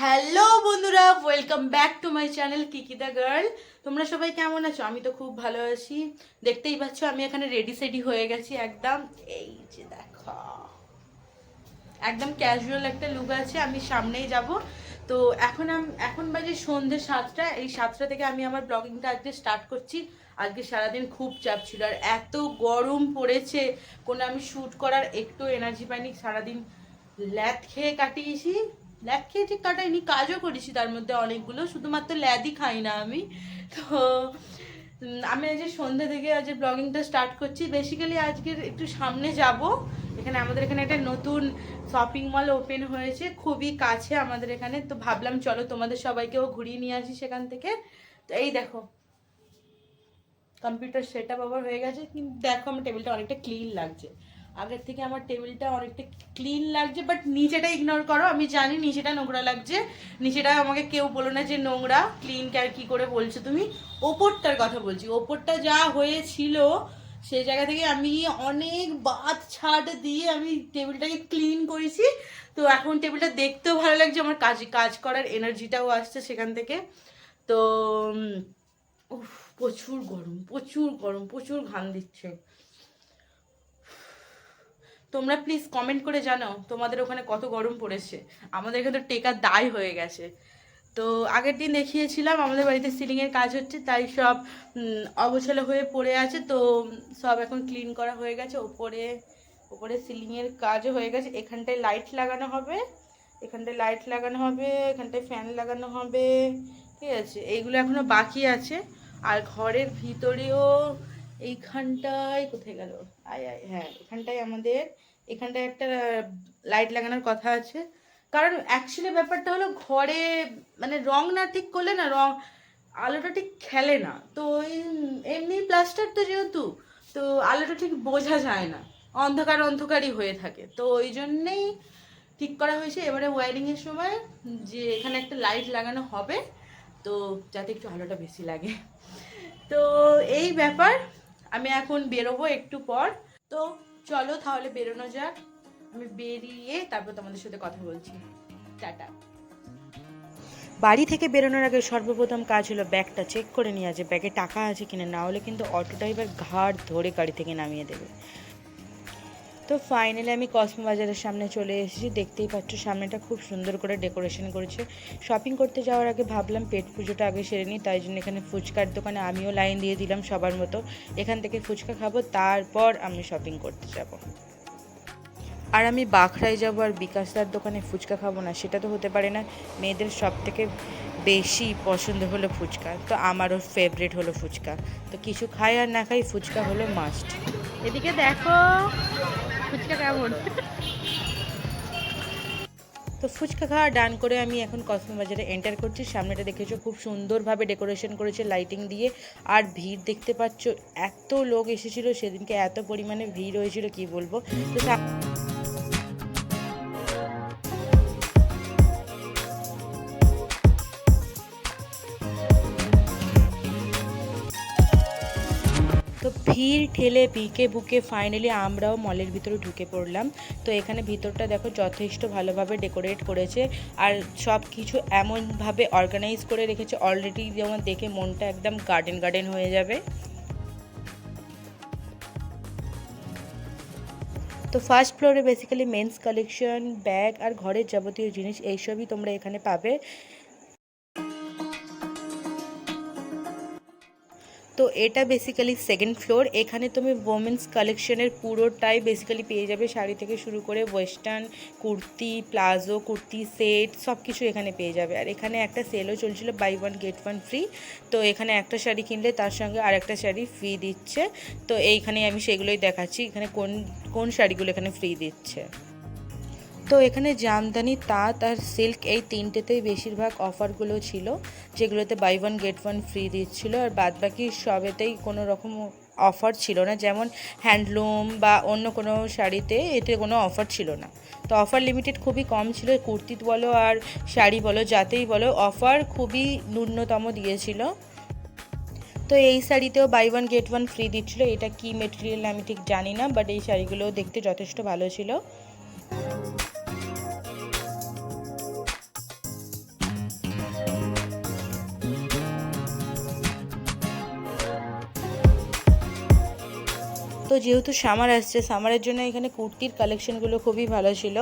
Hello বন্ধুরা welcome back to my channel Kiki the girl তোমরা সবাই কেমন আছো? আমি তো খুব ভালো আছি। দেখতেই পাচ্ছ, আমি এখানে রেডি সেডি হয়ে গেছি একদম। এই যে দেখো। একদম ক্যাজুয়াল একটা লুক আছে, আমি সামনেই যাব। তো এখন এখন বাজে সন্ধ্যে সাতটা। এই সাতটা থেকে আমি আমার ব্লগিংটা আজকে স্টার্ট করছি। আজকে সারাদিন খুব চাপ ছিল আর এত গরম পড়েছে। কোনো আমি শ্যুট করার একটু এনার্জি পাইনি। সারাদিন ল্যাথ খেয়ে কাটিয়েছি। ল্যাদ খেয়ে ঠিক কাটাইনি কাজও করেছি তার মধ্যে অনেকগুলো, শুধুমাত্র ল্যাদই খাই না আমি। তো আমি আজ সন্ধ্যে থেকে আজ ব্লগিংটা স্টার্ট করছি। বেসিক্যালি আজকের একটু সামনে যাব। এখানে আমাদের এখানে একটা নতুন শপিং মল ওপেন হয়েছে, খুবই কাছে আমাদের এখানে। তো ভাবলাম চলো তোমাদের সবাইকেও ঘুরিয়ে নিয়ে আসি সেখান থেকে। তো এই দেখো কম্পিউটার সেট আপ আবার হয়ে গেছে। কিন্তু দেখো আমার টেবিলটা অনেকটা ক্লিন লাগছে। আগের থেকে আমার টেবিলটা অনেকটা ক্লিন লাগছে বাট নিচেটা ইগনোর করো, আমি জানি নিচেটা নোংরা লাগছে। নিচেটা আমাকে কেউ বলো না যে নোংরা ক্লিন আর কি করে বলছো তুমি? ওপরটার কথা বলছি, ওপরটা যা হয়েছিল সেই জায়গা থেকে আমি অনেক বাদ ছাট দিয়ে আমি টেবিলটাকে ক্লিন করেছি। তো এখন টেবিলটা দেখতেও ভালো লাগছে, আমার কাজ কাজ করার এনার্জিটাও আসছে সেখান থেকে। তো প্রচুর গরম প্রচুর গরম, প্রচুর ঘাম দিচ্ছে। তোমরা প্লিজ কমেন্ট করে জানাও তোমাদের ওখানে কত গরম পড়েছে। আমাদের এখানে তো টেকার দায় হয়ে গেছে। তো আগের দিন দেখিয়েছিলাম আমাদের বাড়িতে সিলিংয়ের কাজ হচ্ছে তাই সব উম, অগোছালো হয়ে পড়ে আছে। তো সব এখন ক্লিন করা হয়ে গেছে ওপরে ওপরে সিলিংয়ের কাজও হয়ে গেছে। এখানটায় লাইট লাগানো হবে এখানটায় লাইট লাগানো হবে এখানটায় ফ্যান লাগানো হবে ঠিক আছে? এইগুলো এখনও বাকি আছে। আর ঘরের ভিতরেও এইখানটায় কোথায় গেল? আয় আয় হ্যাঁ এখানটায় আমাদের, এখানটায় একটা লাইট লাগানোর কথা আছে। কারণ অ্যাকচুয়ালি ব্যাপারটা হলো ঘরে মানে রং না ঠিক করলে না, রং, আলোটা ঠিক খেলে না। তো ওই, এমনি প্লাস্টার তো যেহেতু, তো আলোটা ঠিক বোঝা যায় না। অন্ধকার অন্ধকারই হয়ে থাকে। তো ওই জন্যেই ঠিক করা হয়েছে। এবারে ওয়ারিংয়ের সময় যে এখানে একটা লাইট লাগানো হবে, তো যাতে একটু আলোটা বেশি লাগে। তো এই ব্যাপার, আমি এখন বেরোবো একটু পর। তো চলো তাহলে বেরোনো যাক। আমি বেরিয়ে তারপর তোমাদের সাথে কথা বলছি। টাটা। বাড়ি থেকে বেরোনোর আগে সর্বপ্রথম কাজ হলো ব্যাগটা চেক করে নিয়ে আছে ব্যাগে টাকা আছে কিনা, না হলে কিন্তু অটো ড্রাইভার ঘাড় ধরে গাড়ি থেকে নামিয়ে দেবে। তো ফাইনালি আমি কসমো বাজারের সামনে চলে এসেছি। দেখতেই পাচ্ছ, সামনেটা খুব সুন্দর করে ডেকোরেশন করেছে। শপিং করতে যাওয়ার আগে ভাবলাম পেট পুজোটা আগে সেরে নিই, তাই জন্য এখানে ফুচকার দোকানে আমিও লাইন দিয়ে দিলাম সবার মতো। এখান থেকে ফুচকা খাব, তারপর আমি শপিং করতে যাব। আর আমি বাখরায় যাব আর বিকাশদার দোকানে ফুচকা খাব না, সেটা তো হতে পারে না। মেয়েদের সব থেকে বেশি পছন্দ হলো ফুচকা, তো আমারও ফেভারিট হলো ফুচকা। তো কিছু খাই আর না খাই, ফুচকা হলো মাস্ট এদিকে দেখো ফুচকা কেমন? তো ফুচকা খাওয়া ডান করে আমি এখন কসমো বাজারে এন্টার করছি। সামনেটা দেখেছ, খুব সুন্দরভাবে ডেকোরেশন করেছে লাইটিং দিয়ে। আর ভিড় দেখতে পাচ্ছ, এত লোক এসেছিল, সেদিনকে এত পরিমাণে ভিড় হয়েছিল, কি বলব? তো ভিড় ঠেলে পিকে বুকে ফাইনালি আমরাও মলের ভিতরে ঢুকে পড়লাম। তো এখানে ভিতরটা দেখো যথেষ্ট ভালোভাবে ডেকোরেট করেছে আর সব কিছু এমনভাবে অর্গানাইজ করে রেখেছে। অলরেডি যেমন দেখে মনটা একদম গার্ডেন গার্ডেন হয়ে যাবে। তো ফার্স্ট ফ্লোরে বেসিক্যালি মেন্স কালেকশন ব্যাগ আর ঘরের যাবতীয় জিনিস, এইসবই তোমরা এখানে পাবে। তো এটা বেসিক্যালি সেকেন্ড ফ্লোর এখানে তুমি ওমেন্স কালেকশনের পুরোটাই বেসিক্যালি পেয়ে যাবে। শাড়ি থেকে শুরু করে western kurti, palazzo, kurti set সব কিছু এখানে পেয়ে যাবে। আর এখানে একটা সেলও চলছিল buy one get one free তো এখানে একটা শাড়ি কিনলে তার সঙ্গে আর একটা শাড়ি ফ্রি দিচ্ছে। তো এইখানে আমি সেগুলোই দেখাচ্ছি, এখানে কোন কোন শাড়িগুলো এখানে ফ্রি দিচ্ছে। তো এখানে জামদানি, তাঁত আর সিল্ক এই তিনটেতেই বেশিরভাগ অফারগুলো ছিল, যেগুলোতে buy one get one free দিচ্ছিল আর বাদ বাকি সবেতেই কোনো রকম অফার ছিল না। যেমন হ্যান্ডলুম বা অন্য কোনো শাড়িতে এতে কোনো অফার ছিল না। তো অফার লিমিটেড খুবই কম ছিল কুর্তি বলো আর শাড়ি বলো, যাতেই বলো, অফার খুবই ন্যূনতম দিয়েছিল। তো এই শাড়িতেও buy one get one free দিচ্ছিল। এটা কি মেটেরিয়াল আমি ঠিক জানি না বাট এই শাড়িগুলো দেখতে যথেষ্ট ভালো ছিল। তো যেহেতু সামার আসছে, সামারের জন্য এখানে কুর্তির কালেকশনগুলো খুবই ভালো ছিল।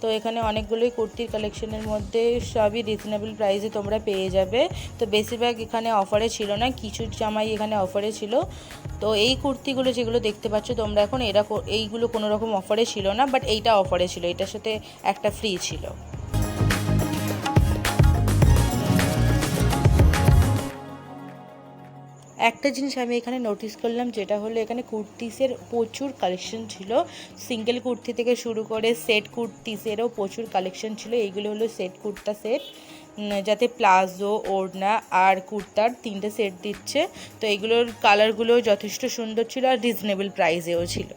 তো এখানে অনেকগুলোই কুর্তির কালেকশনের মধ্যে সবই রিজনেবল প্রাইসে তোমরা পেয়ে যাবে। তো বেশিরভাগ এখানে অফারে ছিল না, কিছু জামাই এখানে অফারে ছিল। তো এই কুর্তিগুলো যেগুলো দেখতে পাচ্ছ তোমরা এখন, এরা এইগুলো কোনো রকম অফারে ছিল না বাট এইটা অফারে ছিল, এটার সাথে একটা ফ্রি ছিল। একটা জিনিস আমি এখানে নোটিস করলাম, যেটা হলো এখানে কুর্তিসের প্রচুর কালেকশন ছিল। সিঙ্গেল কুর্তি থেকে শুরু করে সেট কুর্তিসেরও প্রচুর কালেকশন ছিল। এইগুলো হলো সেট কুর্তা সেট যাতে প্লাজো, ওড়না আর কুর্তার তিনটে সেট দিচ্ছে। তো এগুলোর কালারগুলো যথেষ্ট সুন্দর ছিল আর রিজনেবল প্রাইসেও ছিল।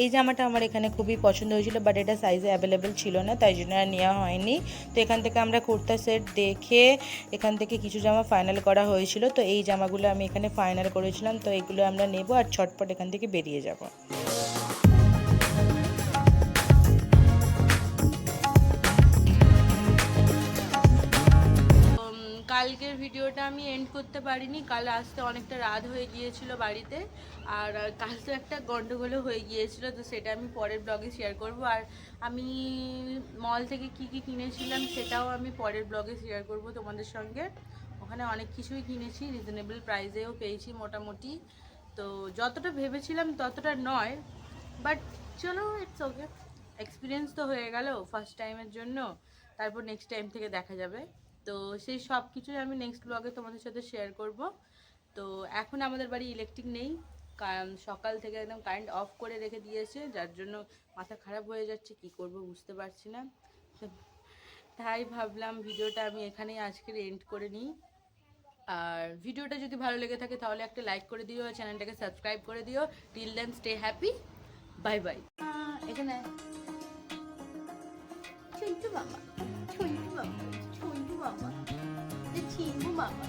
এই জামাটা আমার এখানে খুবই পছন্দ হয়েছিল বাট এটা সাইজে অ্যাভেলেবেল ছিল না, তাই জন্য আর নেওয়া হয়নি। তো এখান থেকে আমরা কুর্তা সেট দেখে এখান থেকে কিছু জামা ফাইনাল করা হয়েছিল। তো এই জামাগুলো আমি এখানে ফাইনাল করেছিলাম, তো এগুলো আমরা নেব আর ছটপট এখান থেকে বেরিয়ে যাব। ভিডিওটা আমি এন্ড করতে পারিনি। কাল আসতে অনেকটা রাত হয়ে গিয়েছিল বাড়িতে, আর কাল তো একটা গন্ডগোলও হয়ে গিয়েছিল, তো সেটা আমি পরের ব্লগে শেয়ার করব। আর আমি মল থেকে কি কি কিনেছিলাম সেটাও আমি পরের ব্লগে শেয়ার করব তোমাদের সঙ্গে। ওখানে অনেক কিছুই কিনেছি রিজনেবল প্রাইসেও পেয়েছি মোটামুটি। তো যতটা ভেবেছিলাম ততটা নয় বাট চলো ইটস ওকে এক্সপিরিয়েন্স তো হয়ে গেল ফার্স্ট টাইমের জন্য। তারপর নেক্সট টাইম থেকে দেখা যাবে। তো সেই সব কিছুই আমি নেক্সট ব্লগে তোমাদের সাথে শেয়ার করব। তো এখন আমাদের বাড়ি ইলেকট্রিক নেই সকাল থেকে একদম কারেন্ট অফ করে রেখে দিয়েছে, যার জন্য মাথা খারাপ হয়ে যাচ্ছে, কি করব বুঝতে পারছি না। তাই ভাবলাম ভিডিওটা আমি এখানেই আজকের এন্ড করে নিই। আর ভিডিওটা যদি ভালো লেগে থাকে তাহলে একটা লাইক করে দিও, চ্যানেলটাকে সাবস্ক্রাইব করে দিও। Till then stay happy bye bye এখানে। মামা ছুন্টু মামা ছুন্টু মামা যে চিনবু মামা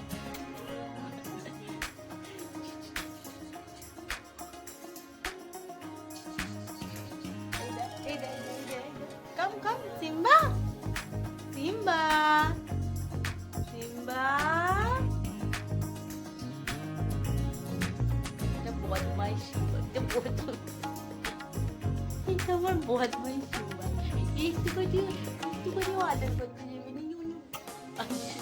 come come Simba Simba Simba এটা বদমাইশ সিম্বা এটা বদমাইশ এটা আমার বদমাইশ সিম্বা একটু করে একটু করে অর্ডার করতে যাবে না